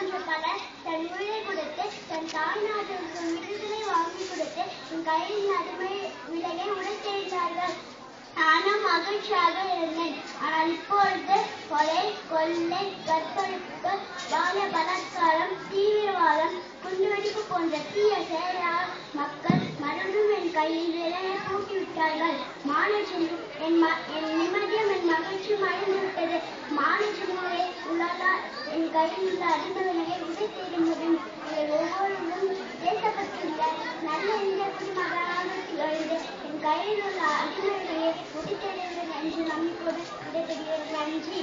போன்ற பலர் தன் உயிரை கொடுத்து தன் தாய்நாட்டிற்கு விடுதலை வாங்கி கொடுத்து உன் கையில் அடிமை விலையை உடைத்தெறிந்தார்கள் நானும் மகிழ்ச்சியாக இருந்தேன். ஆனால் இப்பொழுது கொலை கொள்ளை கற்பழிப்பு பால பலாத்காரம் தீவிரவாதம் குண்டுவெடிப்பு போன்ற தீய செயலால் மக்கள் மறுபடியும் என் கையில் விலையை பூட்டி மாணவர்கள் என் என் மானஜனுடைய என் கையில் உள்ள அடிமை விலையை உடைத்தேட ஒவ்வொருவரும் தேசப்பட்டுள்ள நல்ல இந்திய குடிமகனாக திகழ்ந்து என் கையில் உள்ள அறிந்தவனையே விலையை உடைத்தேடுவேன் என்று நம்பிக்கையோடு விடைபெறுகிறேன். நன்றி.